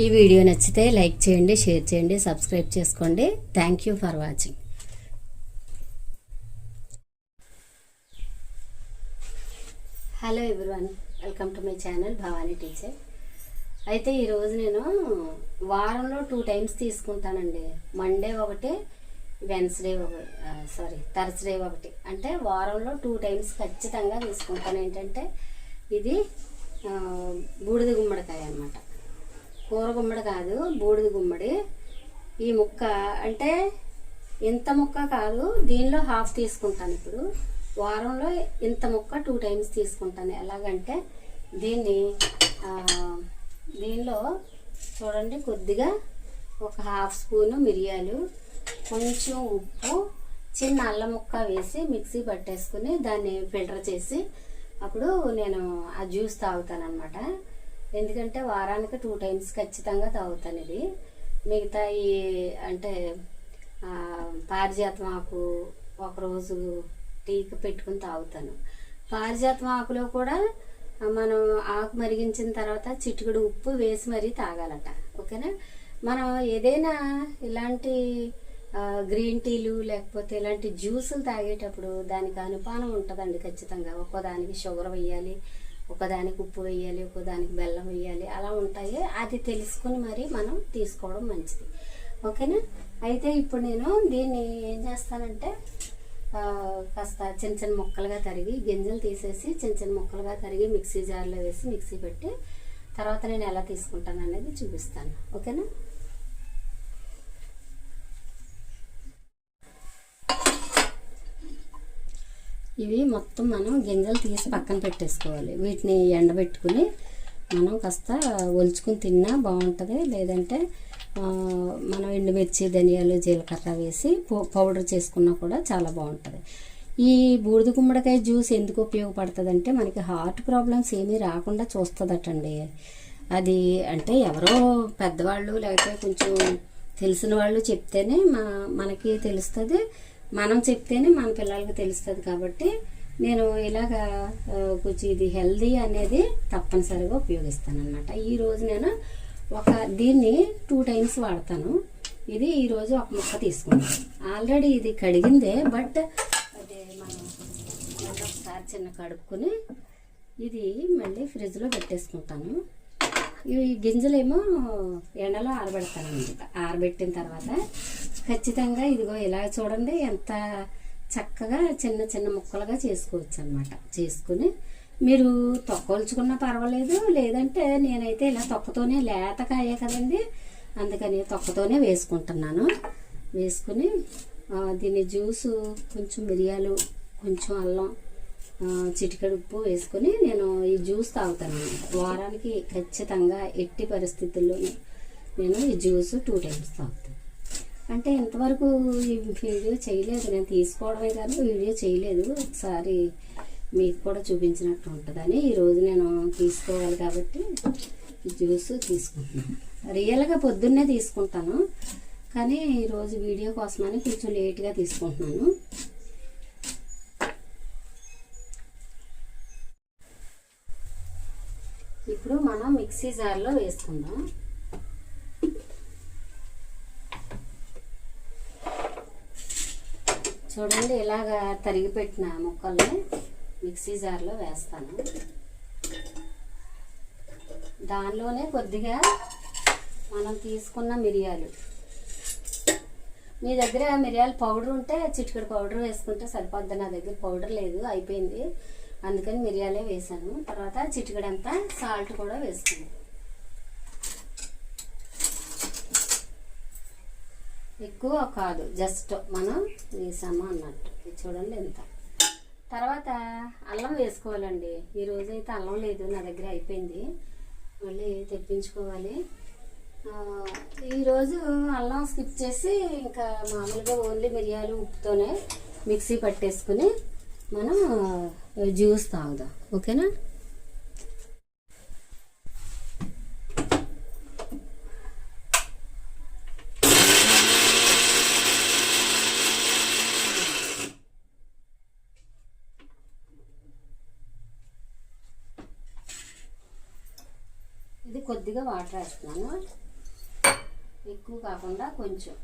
ఈ వీడియో నచ్చితే లైక్ చేయండి షేర్ చేయండి సబ్స్క్రైబ్ చేసుకోండి. Thank you for watching hello everyone welcome to my channel Bhavani teacher అయితే ఈరోజు నేను వారంలో టూ టైమ్స్ తీసుకుంటానండి. మండే ఒకటి వెన్స్డే ఒకటి సారీ థర్స్డే ఒకటి. అంటే వారంలో టూ టైమ్స్ ఖచ్చితంగా తీసుకుంటాను. ఏంటంటే ఇది బూడిద గుమ్మడికాయ అన్నమాట. కూర గుమ్మడి కాదు బూడిద గుమ్మడి. ఈ ముక్క అంటే ఇంత ముక్క కాదు దీనిలో హాఫ్ తీసుకుంటాను ఇప్పుడు. వారంలో ఇంత ముక్క టూ టైమ్స్ తీసుకుంటాను. ఎలాగంటే దీన్ని దీనిలో చూడండి కొద్దిగా ఒక హాఫ్ స్పూను మిరియాలు కొంచెం ఉప్పు చిన్న అల్లం ముక్క వేసి మిక్సీ పట్టేసుకుని దాన్ని ఫిల్టర్ చేసి అప్పుడు నేను ఆ జ్యూస్ తాగుతాను అనమాట ఎందుకంటే వారానికి టూ టైమ్స్ ఖచ్చితంగా తాగుతాను ఇది మిగతా ఈ అంటే పారిజాతం ఆకు ఒకరోజు టీకి పెట్టుకుని తాగుతాను. పారిజాతం ఆకులో కూడా మనం ఆకు మరిగించిన తర్వాత చిటికెడు ఉప్పు వేసి మరీ తాగాలట. ఓకేనా? మనం ఏదైనా ఇలాంటి గ్రీన్ టీలు లేకపోతే ఇలాంటి జ్యూసులు తాగేటప్పుడు దానికి అనుపానం ఉంటుందండి ఖచ్చితంగా. ఒక్కోదానికి షుగర్ వేయాలి ఒకదానికి ఉప్పు వేయాలి ఒకదానికి బెల్లం వేయాలి అలా ఉంటాయి. అది తెలుసుకుని మరి మనం తీసుకోవడం మంచిది. ఓకేనా? అయితే ఇప్పుడు నేను దీన్ని ఏం చేస్తానంటే కాస్త చిన్న చిన్న ముక్కలుగా తరిగి గింజలు తీసేసి చిన్న చిన్న ముక్కలుగా తరిగి మిక్సీ జార్లో వేసి మిక్సీ పెట్టి తర్వాత నేను ఎలా తీసుకుంటాను అనేది చూపిస్తాను. ఓకేనా? ఇవి మొత్తం మనం గింజలు తీసి పక్కన పెట్టేసుకోవాలి. వీటిని ఎండబెట్టుకుని మనం కాస్త ఒలుచుకుని తిన్నా బాగుంటుంది. లేదంటే మనం ఎండుమిర్చి ధనియాలు జీలకర్ర వేసి పౌ- పౌడర్ చేసుకున్నా కూడా చాలా బాగుంటుంది. ఈ బూడిద గుమ్మడికాయ జ్యూస్ ఎందుకు ఉపయోగపడుతుంది అంటే మనకి హార్ట్ ప్రాబ్లమ్స్ ఏమీ రాకుండా చూస్తుందటండి. అది అంటే ఎవరో పెద్దవాళ్ళు లేకపోతే కొంచెం తెలిసిన వాళ్ళు చెప్తేనే మా మనకి తెలుస్తుంది. మనం చెప్తేనే మన పిల్లలకి తెలుస్తుంది కాబట్టి నేను ఇలాగా కొంచెం ఇది హెల్దీ అనేది తప్పనిసరిగా ఉపయోగిస్తాను అనమాట ఈరోజు నేను ఒక దీన్ని టూ టైమ్స్ వాడతాను. ఇది ఈరోజు ఒక ముక్క తీసుకున్నాను. ఆల్రెడీ ఇది కడిగిందే బట్ అదే మనం ఒకసారి చిన్న కడుక్కుని ఇది మళ్ళీ ఫ్రిడ్జ్లో పెట్టేసుకుంటాను. ఈ గింజలేమో ఎండలో ఆరబెడతాను అనమాట ఆరబెట్టిన తర్వాత ఖచ్చితంగా ఇదిగో ఇలా చూడండి ఎంత చక్కగా చిన్న చిన్న ముక్కలుగా చేసుకోవచ్చు అనమాట చేసుకుని మీరు తొక్కొల్చుకున్నా పర్వాలేదు లేదంటే నేనైతే ఇలా తొక్కతోనే లేతకాయే కదండి అందుకని తొక్కతోనే వేసుకుంటున్నాను. వేసుకుని దీని జ్యూసు కొంచెం మిరియాలు కొంచెం అల్లం చిటికడు ఉప్పు వేసుకొని నేను ఈ జ్యూస్ తాగుతాను వారానికి ఖచ్చితంగా ఎట్టి పరిస్థితుల్లో నేను ఈ జ్యూస్ టూ టైమ్స్ తాగుతాను. అంటే ఇంతవరకు ఈ వీడియో చేయలేదు నేను తీసుకోవడమే కానీ వీడియో చేయలేదు. ఒకసారి మీకు కూడా చూపించినట్టు ఉంటుందని ఈరోజు నేను తీసుకోవాలి కాబట్టి ఈ జ్యూస్ తీసుకుంటున్నాను. రియల్గా పొద్దున్నే తీసుకుంటాను కానీ ఈరోజు వీడియో కోసమని కొంచెం లేట్గా తీసుకుంటున్నాను. ఇప్పుడు మనం మిక్సీ జార్లో వేసుకుందాం. చూడండి ఇలాగా తరిగిపెట్టిన ముక్కల్ని మిక్సీ జార్లో వేస్తాను. దానిలోనే కొద్దిగా మనం తీసుకున్న మిరియాలు. మీ దగ్గర మిరియాల పౌడర్ ఉంటే చిటికెడు పౌడర్ వేసుకుంటే సరిపోద్ది. నా దగ్గర పౌడర్ లేదు అయిపోయింది. అందుకని మిరియాలే వేసాను. తర్వాత చిటికెడంతా సాల్ట్ కూడా వేసుకున్నాను. ఎక్కువ కాదు జస్ట్ మనం వేసాము అన్నట్టు. ఇది చూడండి ఎంత. తర్వాత అల్లం వేసుకోవాలండి. ఈ అయితే అల్లం లేదు నా దగ్గర అయిపోయింది. మళ్ళీ తెప్పించుకోవాలి. ఈరోజు అల్లం స్కిప్ చేసి ఇంకా మామూలుగా ఓన్లీ మిరియాలు ఉప్పుతోనే మిక్సీ పట్టేసుకుని మనం జ్యూస్ తాగుదాం? ఓకేనా? ఇది కొద్దిగా వాటర్ వేస్తున్నాను. ఎక్కువ కాకుండా కొంచెం.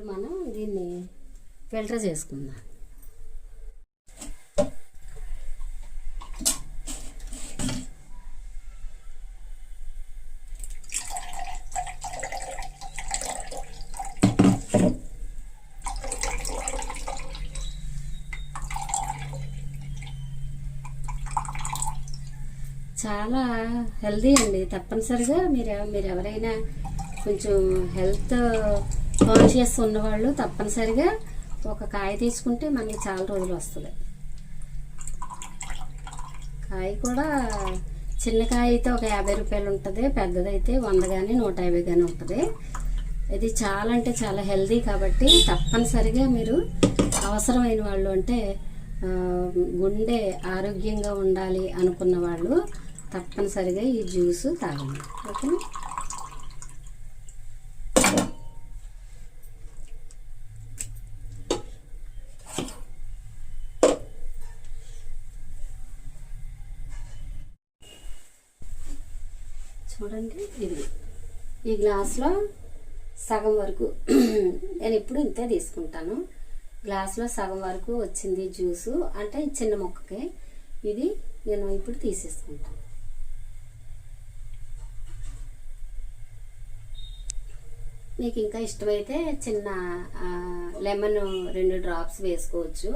ఇప్పుడు మనం దీన్ని ఫిల్టర్ చేసుకుందాం. చాలా హెల్దీ అండి తప్పనిసరిగా. మీరు మీరు ఎవరైనా కొంచెం హెల్త్ కాన్షియస్ ఉన్నవాళ్ళు తప్పనిసరిగా ఒక కాయ తీసుకుంటే మనకి చాలా రోజులు వస్తుంది. కాయ కూడా చిన్న కాయ అయితే ఒక యాభై రూపాయలు ఉంటుంది పెద్దదైతే వంద కానీ నూట యాభై కానీ ఉంటుంది. ఇది చాలా అంటే చాలా హెల్దీ కాబట్టి తప్పనిసరిగా మీరు అవసరమైన వాళ్ళు అంటే గుండె ఆరోగ్యంగా ఉండాలి అనుకున్న వాళ్ళు తప్పనిసరిగా ఈ జ్యూస్ తాగండి. ఓకేనా? చూడండి ఇది. ఈ గ్లాస్లో సగం వరకు నేను ఇప్పుడు ఇంతే తీసుకుంటాను. గ్లాస్లో సగం వరకు వచ్చింది జ్యూసు అంటే చిన్న మొక్కకి ఇది నేను ఇప్పుడు తీసేసుకుంటాను. మీకు ఇంకా ఇష్టమైతే చిన్న లెమన్ రెండు డ్రాప్స్ వేసుకోవచ్చు.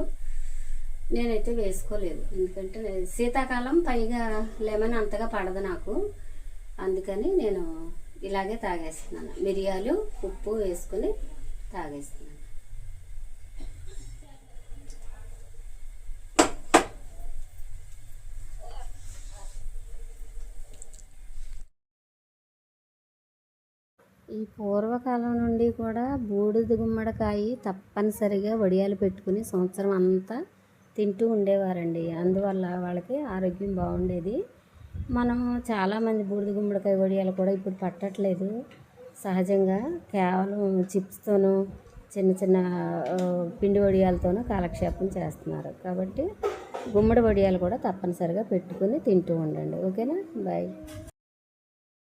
నేనైతే వేసుకోలేదు. ఎందుకంటే శీతాకాలం పైగా లెమన్ అంతగా పడదు నాకు. అందుకని నేను ఇలాగే తాగేస్తున్నాను. మిరియాలు ఉప్పు వేసుకొని తాగేస్తున్నాను. ఈ పూర్వకాలం నుండి కూడా బూడిద గుమ్మడికాయ తప్పనిసరిగా వడియాలు పెట్టుకుని సంవత్సరం అంతా తింటూ ఉండేవారండి. అందువల్ల వాళ్ళకి ఆరోగ్యం బాగుండేది. మనం చాలామంది బూడిద గుమ్మడికాయ వడియాలు కూడా ఇప్పుడు పట్టట్లేదు. సహజంగా కేవలం చిప్స్తోనూ చిన్న చిన్న పిండి వడియాలతోనూ కాలక్షేపం చేస్తున్నారు. కాబట్టి గుమ్మడి వడియాలు కూడా తప్పనిసరిగా పెట్టుకుని తింటూ ఉండండి. ఓకేనా? బాయ్.